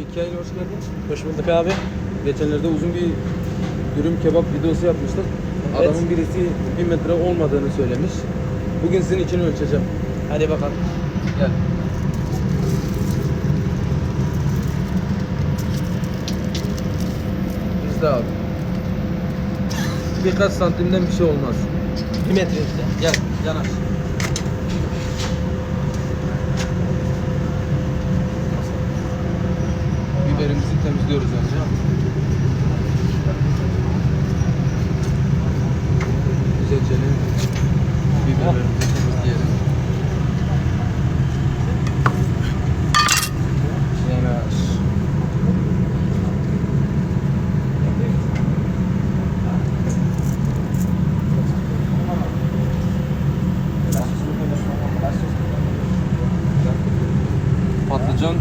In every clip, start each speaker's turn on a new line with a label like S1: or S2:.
S1: Mikail hoş geldin.
S2: Hoş bulduk abi.
S1: Geçenlerde uzun bir dürüm kebap videosu yapmıştık.
S2: Evet.
S1: Adamın birisi bir metre olmadığını söylemiş. Bugün sizin için ölçeceğim.
S2: Hadi bakalım.
S1: Gel. Bizde abi. Birkaç santimden bir şey olmaz.
S2: Bir metre işte.
S1: Gel, yanaş. Biberimizi temizliyoruz önce. Güzelce biberlerimizi temizleyelim. Patlıcan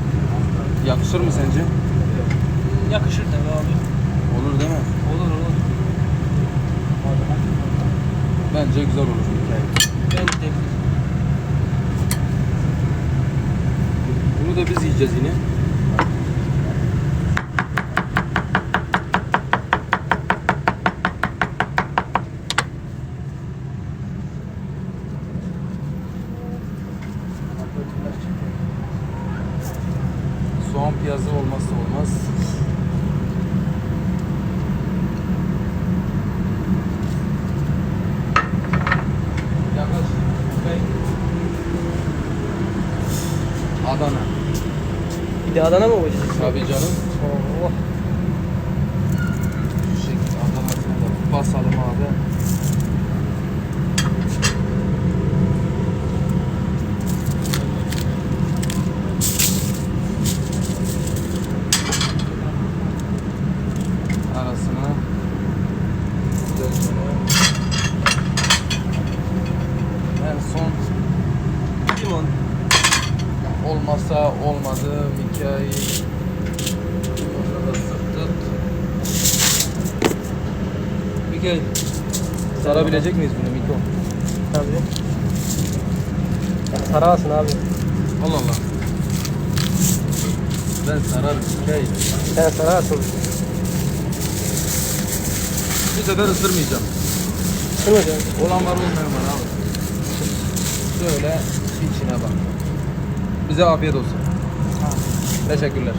S1: yakışır mı sence?
S2: Yakışır tabii abi.
S1: Olur değil mi?
S2: Olur olur.
S1: Bence güzel olur.
S2: Ben de
S1: Bunu da biz yiyeceğiz yine. Soğan piyazı olmazsa olmaz. Yaklaş. Adana.
S2: Bir de Adana mı olacak?
S1: Tabii canım.
S2: Oh.
S1: Şu şekilde Adana'sını da basalım abi. Arasına en son
S2: Limon.
S1: olmasa olmadı Mikail Limonla da sıktık Mikail Sarabilecek miyiz bunu Miko?
S2: Tabii. Sararsın abi.
S1: Allah Allah Ben sararım Mikail
S2: Sen sararsın.
S1: Bu sefer ısırmayacağım.
S2: Isınacak.
S1: Olan var olmayan var abi. Şöyle içine bak. Bize afiyet olsun. Teşekkürler